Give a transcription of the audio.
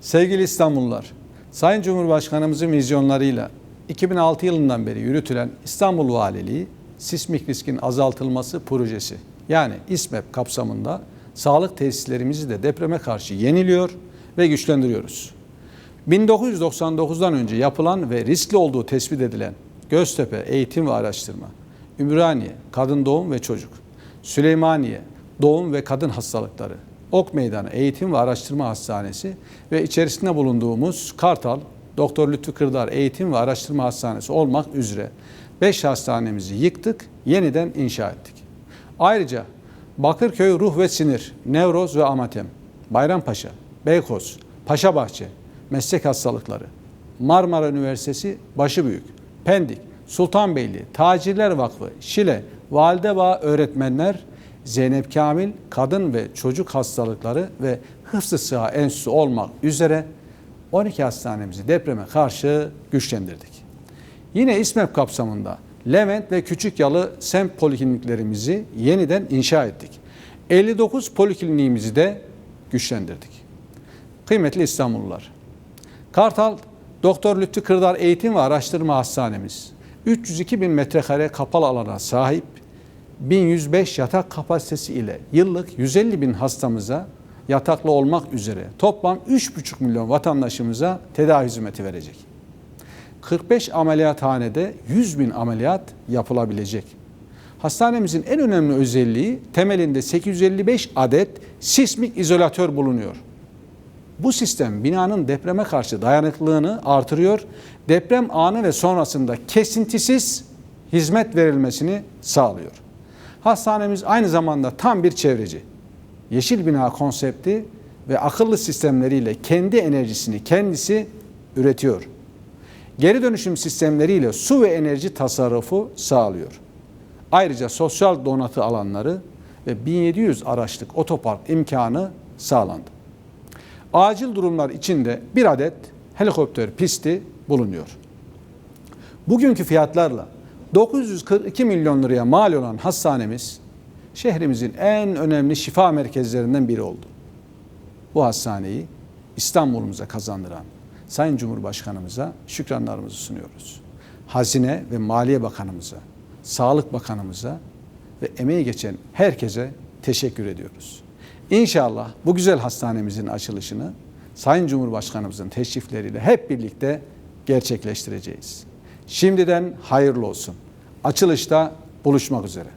Sevgili İstanbullular, Sayın Cumhurbaşkanımızın vizyonlarıyla 2006 yılından beri yürütülen İstanbul Valiliği sismik riskin azaltılması projesi yani İSMEP kapsamında sağlık tesislerimizi de depreme karşı yeniliyor ve güçlendiriyoruz. 1999'dan önce yapılan ve riskli olduğu tespit edilen Göztepe Eğitim ve Araştırma, Ümraniye Kadın Doğum ve Çocuk, Süleymaniye Doğum ve Kadın Hastalıkları, Ok Meydanı Eğitim ve Araştırma Hastanesi ve içerisinde bulunduğumuz Kartal Doktor Lütfü Kırdar Eğitim ve Araştırma Hastanesi olmak üzere 5 hastanemizi yıktık, yeniden inşa ettik. Ayrıca Bakırköy Ruh ve Sinir, Nevroz ve Amatem, Bayrampaşa, Beykoz, Paşabahçe, Meslek Hastalıkları, Marmara Üniversitesi Başıbüyük, Pendik, Sultanbeyli, Tacirler Vakfı, Şile, Validebağ Öğretmenler, Zeynep Kamil Kadın ve Çocuk Hastalıkları ve Hıfzı Sıha Enstitüsü olmak üzere 12 hastanemizi depreme karşı güçlendirdik. Yine İSMEP kapsamında Levent ve Küçükyalı semt polikliniklerimizi yeniden inşa ettik. 59 polikliniğimizi de güçlendirdik. Kıymetli İstanbullular, Kartal Doktor Lütfü Kırdar Eğitim ve Araştırma Hastanemiz 302 bin metrekare kapalı alana sahip 1105 yatak kapasitesi ile yıllık 150 bin hastamıza yataklı olmak üzere toplam 3,5 milyon vatandaşımıza tedavi hizmeti verecek. 45 ameliyathanede 100 bin ameliyat yapılabilecek. Hastanemizin en önemli özelliği temelinde 855 adet sismik izolatör bulunuyor. Bu sistem binanın depreme karşı dayanıklılığını artırıyor. Deprem anı ve sonrasında kesintisiz hizmet verilmesini sağlıyor. Hastanemiz aynı zamanda tam bir çevreci. Yeşil bina konsepti ve akıllı sistemleriyle kendi enerjisini kendisi üretiyor. Geri dönüşüm sistemleriyle su ve enerji tasarrufu sağlıyor. Ayrıca sosyal donatı alanları ve 1700 araçlık otopark imkanı sağlandı. Acil durumlar içinde bir adet helikopter pisti bulunuyor. Bugünkü fiyatlarla 942 milyon liraya mal olan hastanemiz şehrimizin en önemli şifa merkezlerinden biri oldu. Bu hastaneyi İstanbul'umuza kazandıran Sayın Cumhurbaşkanımıza şükranlarımızı sunuyoruz. Hazine ve Maliye Bakanımıza, Sağlık Bakanımıza ve emeği geçen herkese teşekkür ediyoruz. İnşallah bu güzel hastanemizin açılışını Sayın Cumhurbaşkanımızın teşrifleriyle hep birlikte gerçekleştireceğiz. Şimdiden hayırlı olsun. Açılışta buluşmak üzere.